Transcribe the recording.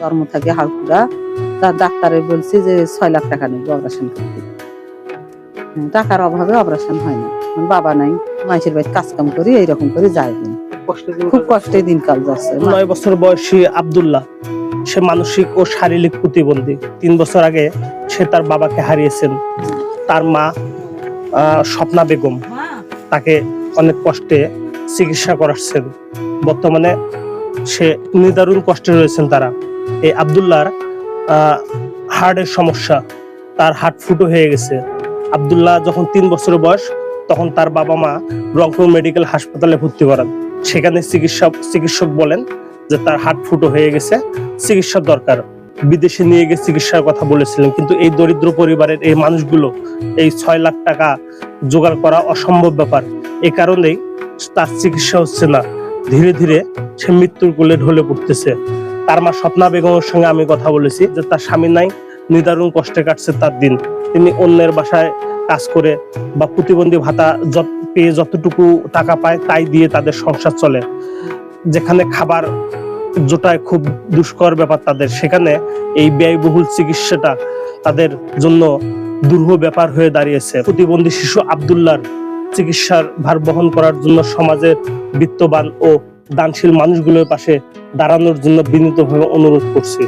জন্ম থাকে হালকুড়া তার ডাক্তারে বলছে যে ছয় লাখ টাকা নেবে অপারেশন করতে। টাকার অভাবে অপারেশন হয় না বাবা নাই মাইসের বাড়ি কাজ কাম করি এইরকম করে যায় দিন। খুব কষ্টে দিনকাল যাচ্ছে নয় বছর বয়সী আব্দুল্লাহ সে মানসিক ও শারীরিক প্রতিবন্ধী। তিন বছর আগে সে তার বাবাকে হারিয়েছেন। তার মা স্বপ্না বেগম তাকে অনেক কষ্টে চিকিৎসা করাচ্ছেন। বর্তমানে সে নিদারুণ কষ্টে রয়েছেন তারা। এই আবদুল্লাহর হার্টের সমস্যা, তার হার্ট ফুটো হয়ে গেছে। আবদুল্লাহ যখন তিন বছর বয়স, তখন তার বাবা মা রংপুর মেডিকেল হাসপাতালে ভর্তি করান। সেখানে চিকিৎসা, চিকিৎসক বলেন যে তার হার্ট ফুটো হয়ে গেছে, চিকিৎসার দরকার। বিদেশে নিয়ে গিয়ে চিকিৎসার কথা বলেছিলেন, কিন্তু এই দরিদ্র পরিবারের এই মানুষগুলো এই ছয় লাখ টাকা জোগাড় করা অসম্ভব ব্যাপার। এ কারণেই তার চিকিৎসা হচ্ছে না। ধীরে ধীরে সে মৃত্যুর কোলে ঢলে পড়তেছে। তার মা স্বপ্না বেগমের সঙ্গে আমি কথা বলেছি যে তার স্বামী নাই, নিদারুণ কষ্টে কাটছে তার দিন। তিনি অন্যের বাসায় কাজ করে বা প্রতিবন্ধী ভাতা পেয়ে যতটুকু টাকা পায় তাই দিয়ে তাদের সংসার চলে। যেখানে খাবার জোটায় খুব দুষ্কর ব্যাপার তাদের, সেখানে এই ব্যয়বহুল চিকিৎসাটা তাদের জন্য দুর্হ ব্যাপার হয়ে দাঁড়িয়েছে। প্রতিবন্ধী শিশু আবদুল্লার চিকিৎসার ভার বহন করার জন্য সমাজের বিত্তবান ও দানশীল মানুষগুলোর পাশে দাঁড়ানোর জন্য বিনীতভাবে অনুরোধ করছি।